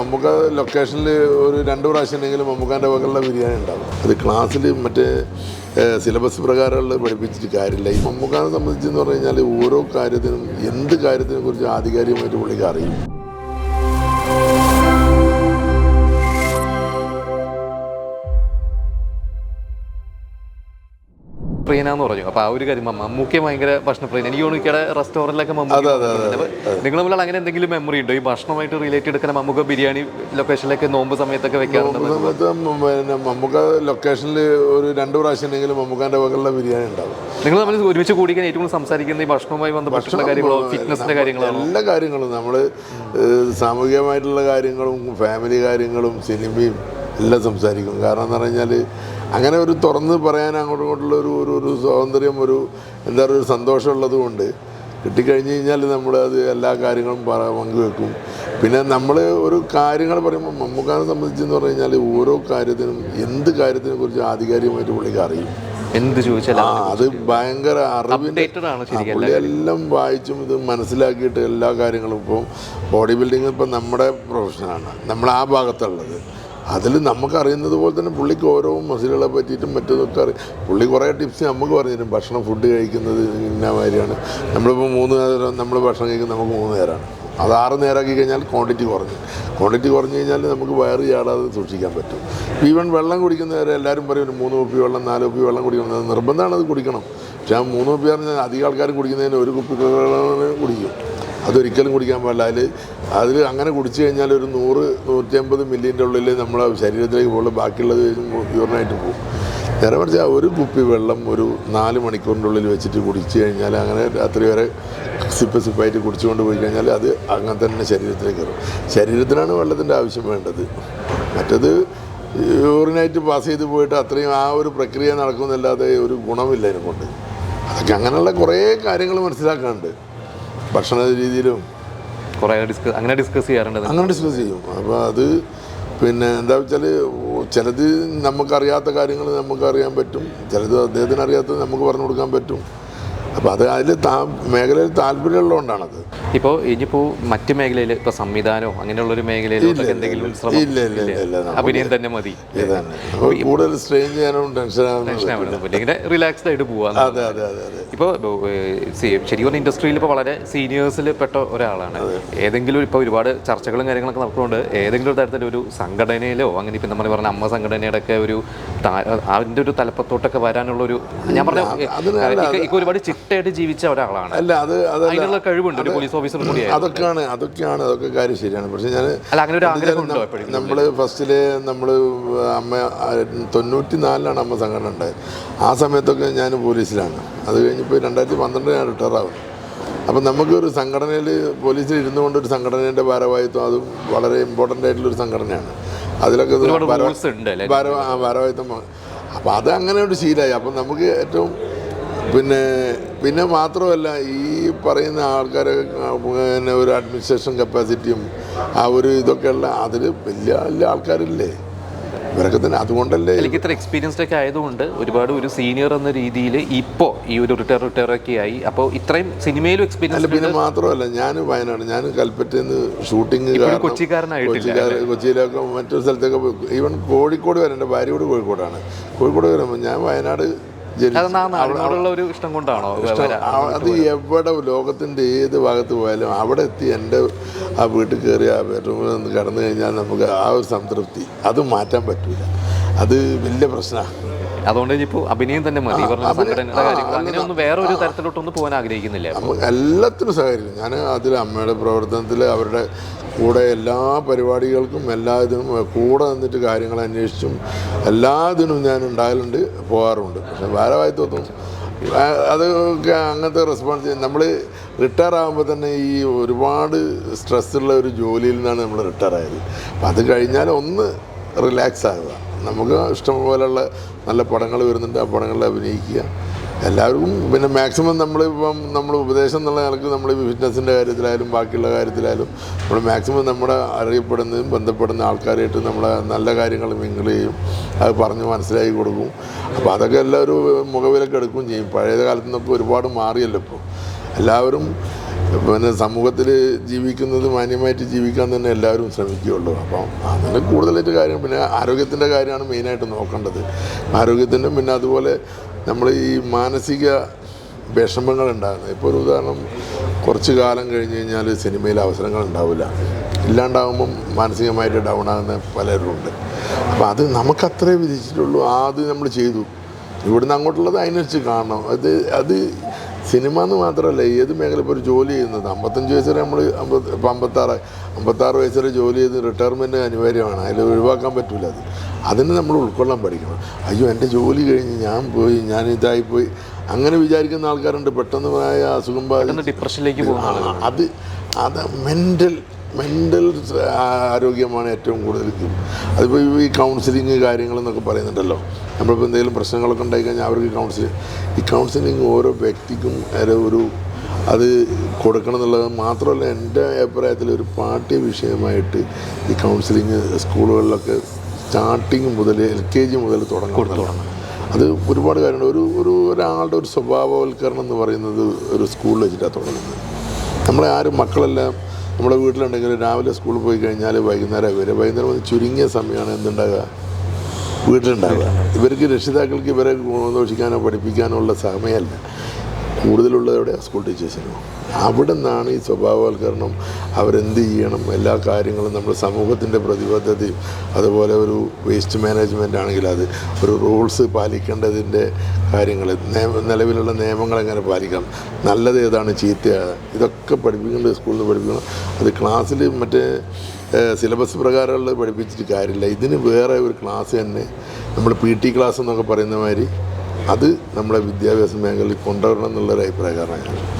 മമ്മൂക്ക ലൊക്കേഷനിൽ ഒരു രണ്ട് പ്രാവശ്യം ഉണ്ടെങ്കിലും മമ്മൂക്കാന്റെ വകലുള്ള ബിരിയാണി ഉണ്ടാവും. അത് ക്ലാസ്സിൽ മറ്റേ സിലബസ് പ്രകാരമുള്ള പഠിപ്പിച്ചിട്ട് കാര്യമില്ല. ഈ മമ്മൂക്കാനെ സംബന്ധിച്ചെന്ന് പറഞ്ഞു കഴിഞ്ഞാൽ ഓരോ കാര്യത്തിനും എന്ത് കാര്യത്തിനെ കുറിച്ച് ആധികാരികമായിട്ട് പുള്ളിക്ക് അറിയും പ്രിയനാന്ന് പറഞ്ഞു. അപ്പൊ ആ ഒരു കാര്യം മമ്മൂക്ക ഭയങ്കര ഭക്ഷണപ്രിയൻ എനിക്ക് തോന്നുന്നു ഇക്കടെ റെസ്റ്റോറന്റിലൊക്കെ മമ്മൂക്ക നിങ്ങൾ തമ്മിൽ അങ്ങനെ എന്തെങ്കിലും മെമ്മറി ഉണ്ടോ? ഈ ഭക്ഷണമായിട്ട് റിലേറ്റ് എടുക്കുന്ന മമ്മൂക്ക ബിരിയാണി ലൊക്കേഷനിലൊക്കെ നോമ്പ് സമയത്തൊക്കെ വെക്കാറുണ്ട് പിന്നെ മമ്മൂക്ക ലൊക്കേഷനിൽ ഒരു രണ്ട് പ്രാവശ്യം ഉണ്ടെങ്കിലും മമ്മൂക്കാന്റെ വകലുള്ള ബിരിയാണി ഉണ്ടാവും. നിങ്ങൾ തമ്മിൽ ഒരുമിച്ച് കൂടിക്കാൻ ഏറ്റവും കൂടുതൽ സംസാരിക്കുന്ന ഈ ഭക്ഷണവുമായി ബന്ധപ്പെട്ടുള്ള കാര്യങ്ങളോ ഫിറ്റ്നസിന്റെ കാര്യങ്ങളോ എല്ലാ കാര്യങ്ങളും നമ്മൾ സാമൂഹികമായിട്ടുള്ള കാര്യങ്ങളും ഫാമിലി കാര്യങ്ങളും സിനിമയും എല്ലാം സംസാരിക്കും. കാരണം എന്ന് പറഞ്ഞു കഴിഞ്ഞാൽ അങ്ങനെ ഒരു തുറന്ന് പറയാൻ അങ്ങോട്ടും ഇങ്ങോട്ടുള്ള ഒരു ഒരു ഒരു സ്വാതന്ത്ര്യം ഒരു എന്താ പറയുക ഒരു സന്തോഷമുള്ളത് കൊണ്ട് കിട്ടിക്കഴിഞ്ഞ് കഴിഞ്ഞാൽ നമ്മൾ അത് എല്ലാ കാര്യങ്ങളും പറ പങ്കുവെക്കും. പിന്നെ നമ്മൾ ഒരു കാര്യങ്ങൾ പറയുമ്പോൾ മമ്മൂക്കാനെ സംബന്ധിച്ചെന്ന് പറഞ്ഞു കഴിഞ്ഞാൽ ഓരോ കാര്യത്തിനും എന്ത് കാര്യത്തിനെ കുറിച്ച് ആധികാരികമായിട്ട് പുള്ളിക്ക് അറിയും. എന്ത് ചോദിച്ചാലും ആ അത് ഭയങ്കര അറിവിന്റെ എല്ലാം വായിച്ചും ഇത് മനസ്സിലാക്കിയിട്ട് എല്ലാ കാര്യങ്ങളും ഇപ്പോൾ ബോഡി ബിൽഡിങ് ഇപ്പം നമ്മുടെ പ്രൊഫഷനാണ്. നമ്മൾ ആ ഭാഗത്തുള്ളത്. അതിൽ നമുക്കറിയുന്നത് പോലെ തന്നെ പുള്ളിക്ക് ഓരോ മസിലുകളെ പറ്റിയിട്ടും മറ്റതൊക്കെ അറിയാം. പുള്ളി കുറേ ടിപ്സ് നമുക്ക് പറഞ്ഞുതരും. ഭക്ഷണം ഫുഡ് കഴിക്കുന്നത് ഇന്ന മാതിരിയാണ്. നമ്മളിപ്പോൾ മൂന്ന് നേരം നമ്മൾ ഭക്ഷണം കഴിക്കുന്നത് നമുക്ക് മൂന്ന് നേരമാണ്. അത് ആറ് നേരമാക്കി കഴിഞ്ഞാൽ ക്വാണ്ടിറ്റി കുറഞ്ഞു. ക്വാണ്ടിറ്റി കുറഞ്ഞു കഴിഞ്ഞാൽ നമുക്ക് വയറ് ചാടാതെ സൂക്ഷിക്കാൻ പറ്റും. ഈവൻ വെള്ളം കുടിക്കുന്നവരെ എല്ലാവരും പറയും ഒരു മൂന്ന് കുപ്പി വെള്ളം നാല് കുപ്പി വെള്ളം കുടിക്കണം. നിർബന്ധമാണ് അത് കുടിക്കണം. പക്ഷേ ആ മൂന്ന് കുപ്പി പറഞ്ഞാൽ അധികം ആൾക്കാർ കുടിക്കുന്നതിന് ഒരു കുപ്പി കുടിക്കും. അതൊരിക്കലും കുടിക്കാൻ പാടില്ല. അതിൽ അതിൽ അങ്ങനെ കുടിച്ചു കഴിഞ്ഞാൽ ഒരു നൂറ് നൂറ്റമ്പത് മില്ലിന്റെ ഉള്ളിൽ നമ്മളെ ശരീരത്തിലേക്ക് പോകുള്ളൂ ബാക്കിയുള്ളത് യൂറിനായിട്ട് പോകും. നേരെ മറിച്ച് ഒരു കുപ്പി വെള്ളം ഒരു നാല് മണിക്കൂറിന്റെ ഉള്ളിൽ വെച്ചിട്ട് കുടിച്ചു കഴിഞ്ഞാൽ അങ്ങനെ രാത്രി വരെ സിപ്പ് സിപ്പായിട്ട് കുടിച്ചുകൊണ്ട് പോയി കഴിഞ്ഞാൽ അത് അങ്ങനെ തന്നെ ശരീരത്തിലേക്ക് കയറും. ശരീരത്തിനാണ് വെള്ളത്തിന്റെ ആവശ്യം വേണ്ടത്. മറ്റത് യൂറിനായിട്ട് പാസ് ചെയ്ത് പോയിട്ട് അത്രയും ആ ഒരു പ്രക്രിയ നടക്കുമെന്നല്ലാതെ ഒരു ഗുണമില്ല അതിനെക്കൊണ്ട്. അതൊക്കെ അങ്ങനെയുള്ള കുറേ കാര്യങ്ങൾ മനസ്സിലാക്കാനുണ്ട്. ഭക്ഷണ രീതിയിലും കുറെ ഡിസ്കസ് അങ്ങനെ ഡിസ്കസ് ചെയ്യാറുണ്ട്. അങ്ങനെ ഡിസ്കസ് ചെയ്യും. അപ്പോൾ അത് പിന്നെ എന്താ വെച്ചാൽ ചിലത് നമുക്കറിയാത്ത കാര്യങ്ങൾ നമുക്ക് അറിയാൻ പറ്റും. ചിലത് അദ്ദേഹത്തിന് അറിയാത്തത് നമുക്ക് പറഞ്ഞു കൊടുക്കാൻ പറ്റും. അപ്പോൾ അത് അതിൽ താ മേഖലയിൽ താല്പര്യമുള്ളതുകൊണ്ടാണത്. ഇപ്പോൾ ഇനിയിപ്പോൾ മറ്റു മേഖലയിൽ ഇപ്പോൾ സംവിധാനമോ അങ്ങനെയുള്ളൊരു മേഖലയിൽ എന്തെങ്കിലും ശ്രമം ഇല്ല ഇല്ല ഇല്ല അഭിനയം തന്നെ മതി. കൂടുതൽ സ്ട്രെയിൻ ചെയ്യാനും ഇങ്ങനെ റിലാക്സ്ഡ് ആയിട്ട് പോവാം. അതെ അതെ അതെ അതെ. ഇപ്പോൾ ശരി പറഞ്ഞ ഇൻഡസ്ട്രിയിൽ ഇപ്പോൾ വളരെ സീനിയേഴ്സിൽ പെട്ട ഒരാളാണ്. ഏതെങ്കിലും ഇപ്പോൾ ഒരുപാട് ചർച്ചകളും കാര്യങ്ങളൊക്കെ നടക്കുന്നുണ്ട്. ഏതെങ്കിലും ഒരു സംഘടനയിലോ അങ്ങനെ ഇപ്പം നമ്മൾ പറഞ്ഞ അമ്മ സംഘടനയുടെ ഒക്കെ ഒരു അതിന്റെ ഒരു തലപ്പത്തോട്ടൊക്കെ വരാനുള്ള ഒരു ഞാൻ പറഞ്ഞ ഒരുപാട് ചിട്ടയായിട്ട് ജീവിച്ച ഒരാളാണ്. അല്ല അത് അതിനുള്ള കഴിവുണ്ട് ഒരു പോലീസ് ഓഫീസർ കൂടിയാണ് അതൊക്കെയാണ് അതൊക്കെയാണ് അതൊക്കെ കാര്യം ശരിയാണ്. പക്ഷേ ഞാൻ അല്ല അങ്ങനെ ഒരു ആഗ്രഹം നമ്മൾ ഫസ്റ്റിൽ നമ്മൾ അമ്മ തൊണ്ണൂറ്റി നാലിലാണ് അമ്മ സംഘടന ഉണ്ടായത്. ആ സമയത്തൊക്കെ ഞാൻ പോലീസിലാണ്. അത് കഴിഞ്ഞിപ്പോൾ രണ്ടായിരത്തി പന്ത്രണ്ട് ഞാൻ റിട്ടയർ ആവും അപ്പം നമുക്കൊരു സംഘടനയിൽ പോലീസിൽ ഇരുന്നു കൊണ്ട് ഒരു സംഘടനയുടെ ഭാരവാഹിത്വം അതും വളരെ ഇമ്പോർട്ടന്റ് ആയിട്ടുള്ളൊരു സംഘടനയാണ്. അതിലൊക്കെ ഭാരവാഹിത്വം അപ്പോൾ അത് അങ്ങനെ ഒരു ശീലമായി. അപ്പം നമുക്ക് ഏറ്റവും പിന്നെ പിന്നെ മാത്രമല്ല ഈ പറയുന്ന ആൾക്കാരെ പിന്നെ ഒരു അഡ്മിനിസ്ട്രേഷൻ കപ്പാസിറ്റിയും ആ ഒരു ഇതൊക്കെയുള്ള അതിൽ വലിയ വലിയ ആൾക്കാരില്ലേ? ഇവരൊക്കെ തന്നെ അതുകൊണ്ടല്ലേ എനിക്ക് ഇത്ര എക്സ്പീരിയൻസ്ഡ് ഒക്കെ ആയതുകൊണ്ട് ഒരുപാട് ഒരു സീനിയർ എന്ന രീതിയിൽ ഇപ്പോൾ ഈ ഒരു റിട്ടയർ റിട്ടയർ ഒക്കെ ആയി. അപ്പോൾ ഇത്രയും സിനിമയിലും എക്സ്പീരിയൻസ് അല്ല പിന്നെ മാത്രമല്ല ഞാൻ വയനാട് ഞാൻ കൽപ്പറ്റയിൽ നിന്ന് കൊച്ചിക്കാരനായിട്ട് കൊച്ചിക്കാരനായിട്ടില്ല കൊച്ചിയിലൊക്കെ മറ്റൊരു സ്ഥലത്തൊക്കെ ഈവൻ കോഴിക്കോട് വരെ എന്റെ ഭാര്യയോട് കോഴിക്കോടാണ്. കോഴിക്കോട് വരുമ്പോൾ ഞാൻ വയനാട് ഒരു ഇഷ്ടം കൊണ്ടാണോ അത് എവിടെ ലോകത്തിന്റെ ഏത് ഭാഗത്ത് പോയാലും അവിടെ എത്തി എന്റെ ആ വീട്ടിൽ കയറി ആ ബെഡ്റൂമിൽ നിന്ന് കടന്നു കഴിഞ്ഞാൽ നമുക്ക് ആ ഒരു സംതൃപ്തി. അത് മാറ്റാൻ പറ്റില്ല അത് വലിയ പ്രശ്നമാണ്. അതുകൊണ്ട് ഇപ്പോൾ അഭിനയം തന്നെ മതി. അങ്ങനെ ഒന്നും വേറെ ഒരു തരത്തിലോട്ടൊന്നും പോകാൻ ആഗ്രഹിക്കുന്നില്ല എല്ലാത്തിനും സഹകരിക്കും. ഞാൻ അതിൽ അമ്മയുടെ പ്രവർത്തനത്തിൽ അവരുടെ കൂടെ എല്ലാ പരിപാടികൾക്കും എല്ലാ ഇതിനും കൂടെ നിന്നിട്ട് കാര്യങ്ങൾ അന്വേഷിച്ചും എല്ലാ ഇതിനും ഞാൻ ഉണ്ടാകലുണ്ട് പോകാറുണ്ട്. പക്ഷെ ഭാരവായിത്വത്തും അത് അതൊക്കെ അങ്ങനത്തെ റെസ്പോൺസ് നമ്മൾ റിട്ടയർ ആകുമ്പോൾ തന്നെ ഈ ഒരുപാട് സ്ട്രെസ്സുള്ള ഒരു ജോലിയിൽ നിന്നാണ് നമ്മൾ റിട്ടയർ ആയത്. അപ്പം അത് കഴിഞ്ഞാൽ ഒന്ന് റിലാക്സ് ആകുക നമുക്ക് ഇഷ്ടംപോലെയുള്ള നല്ല പടങ്ങൾ വരുന്നുണ്ട്. ആ പടങ്ങളിൽ അഭിനയിക്കുക. എല്ലാവർക്കും പിന്നെ മാക്സിമം നമ്മളിപ്പം നമ്മൾ ഉപദേശം എന്നുള്ള നിലയ്ക്ക് നമ്മൾ ഫിറ്റ്നസിന്റെ കാര്യത്തിലായാലും ബാക്കിയുള്ള കാര്യത്തിലായാലും നമ്മൾ മാക്സിമം നമ്മുടെ അറിയപ്പെടുന്നതും ബന്ധപ്പെടുന്ന ആൾക്കാരായിട്ട് നമ്മളെ നല്ല കാര്യങ്ങൾ മിങ്കിൾ ചെയ്യും. അത് പറഞ്ഞ് മനസ്സിലാക്കി കൊടുക്കും. അപ്പോൾ അതൊക്കെ എല്ലാവരും മുഖവിലൊക്കെ എടുക്കുകയും ചെയ്യും. പഴയ കാലത്ത് നിന്നൊക്കെ ഒരുപാട് മാറിയല്ലോ ഇപ്പോൾ എല്ലാവരും പിന്നെ സമൂഹത്തിൽ ജീവിക്കുന്നത് മാന്യമായിട്ട് ജീവിക്കാൻ തന്നെ എല്ലാവരും ശ്രമിക്കുകയുള്ളൂ. അപ്പം അതിന് കൂടുതലായിട്ട് കാര്യം. പിന്നെ ആരോഗ്യത്തിന്റെ കാര്യമാണ് മെയിനായിട്ട് നോക്കേണ്ടത്. ആരോഗ്യത്തിന്റെ പിന്നെ അതുപോലെ നമ്മൾ ഈ മാനസിക വിഷമങ്ങൾ ഉണ്ടാകുന്നത്. ഇപ്പോൾ ഒരു ഉദാഹരണം കുറച്ച് കാലം കഴിഞ്ഞ് കഴിഞ്ഞാൽ സിനിമയിൽ അവസരങ്ങൾ ഉണ്ടാവില്ല. ഇല്ലാണ്ടാകുമ്പം മാനസികമായിട്ട് ഡൗൺ ആകുന്ന പലരും ഉണ്ട്. അപ്പോൾ അത് നമുക്കത്രേ വിധിച്ചിട്ടുള്ളൂ. ആദ്യം നമ്മൾ ചെയ്തു. ഇവിടുന്ന് അങ്ങോട്ടുള്ളത് അതിനനുസരിച്ച് കാണണം. അത് അത് സിനിമ എന്ന് മാത്രമല്ല ഏത് മേഖല ഇപ്പോൾ ഒരു ജോലി ചെയ്യുന്നത്? അമ്പത്തഞ്ച് വയസ്സ് വരെ നമ്മൾ അമ്പത് ഇപ്പം അമ്പത്താറ് അമ്പത്താറ് വയസ്സ് വരെ ജോലി ചെയ്ത് റിട്ടയർമെന്റ് അനിവാര്യമാണ്. അതിൽ ഒഴിവാക്കാൻ പറ്റില്ല അത്. അതിന് നമ്മൾ ഉൾക്കൊള്ളാൻ പഠിക്കണം. അയ്യോ എന്റെ ജോലി കഴിഞ്ഞ് ഞാൻ പോയി ഞാൻ ഇതായി പോയി. അങ്ങനെ വിചാരിക്കുന്ന ആൾക്കാരുണ്ട്. പെട്ടെന്ന് അസുഖം ഡിപ്രഷനിലേക്ക് പോകുന്ന അത് അത് മെന്റൽ മെന്റൽ ആരോഗ്യമാണ് ഏറ്റവും കൂടുതൽ. അതിപ്പോൾ ഈ കൗൺസിലിങ് കാര്യങ്ങളെന്നൊക്കെ പറയുന്നുണ്ടല്ലോ. നമ്മളിപ്പോൾ എന്തെങ്കിലും പ്രശ്നങ്ങളൊക്കെ ഉണ്ടായിക്കഴിഞ്ഞാൽ അവർക്ക് കൗൺസിലിംഗ് ഈ കൗൺസിലിങ് ഓരോ വ്യക്തിക്കും ഒരു ഒരു അത് കൊടുക്കണം എന്നുള്ളത് മാത്രമല്ല എന്റെ അഭിപ്രായത്തിൽ ഒരു പാഠ്യ വിഷയമായിട്ട് ഈ കൗൺസിലിങ് സ്കൂളുകളിലൊക്കെ സ്റ്റാർട്ടിങ് മുതൽ എൽ കെ ജി മുതൽ തുടങ്ങണം അത് ഒരുപാട് കാര്യങ്ങൾ ഒരു ഒരു ഒരാളുടെ ഒരു സ്വഭാവവൽക്കരണം എന്ന് പറയുന്നത് ഒരു സ്കൂളിൽ വെച്ചിട്ടാണ് തുടങ്ങുന്നത്. നമ്മളെ ആരും മക്കളെല്ലാം നമ്മുടെ വീട്ടിലുണ്ടെങ്കിൽ രാവിലെ സ്കൂളിൽ പോയി കഴിഞ്ഞാൽ വൈകുന്നേരം വരെ. വൈകുന്നേരം വന്ന് ചുരുങ്ങിയ സമയമാണ് എന്തുണ്ടാകുക വീട്ടിലുണ്ടാവുക. ഇവർക്ക് രക്ഷിതാക്കൾക്ക് ഇവരെ ഗുണദോഷിക്കാനോ പഠിപ്പിക്കാനോ ഉള്ള സമയമല്ല. കൂടുതലുള്ളത് എവിടെ സ്കൂൾ ടീച്ചേഴ്സിനോ അവിടെ നിന്നാണ് ഈ സ്വഭാവവൽക്കരണം അവരെന്ത് ചെയ്യണം എല്ലാ കാര്യങ്ങളും നമ്മുടെ സമൂഹത്തിന്റെ പ്രതിബദ്ധതയും അതുപോലെ ഒരു വേസ്റ്റ് മാനേജ്മെന്റ് ആണെങ്കിൽ അത് ഒരു റൂൾസ് പാലിക്കേണ്ടതിന്റെ കാര്യങ്ങൾ നിലവിലുള്ള നിയമങ്ങൾ എങ്ങനെ പാലിക്കണം നല്ലത് ഏതാണ് ചീത്ത ഇതൊക്കെ പഠിപ്പിക്കേണ്ടത് സ്കൂളിൽ പഠിപ്പിക്കണം. അത് ക്ലാസ്സിൽ മറ്റേ സിലബസ് പ്രകാരമുള്ളത് പഠിപ്പിച്ചിട്ട് കാര്യമില്ല. ഇതിന് വേറെ ഒരു ക്ലാസ് തന്നെ നമ്മൾ പി ടി ക്ലാസ് എന്നൊക്കെ പറയുന്ന മാതിരി അത് നമ്മുടെ വിദ്യാഭ്യാസ മേഖലയിൽ കൊണ്ടുവരണം എന്നുള്ളൊരു അഭിപ്രായക്കാരനാണ് ഞാൻ.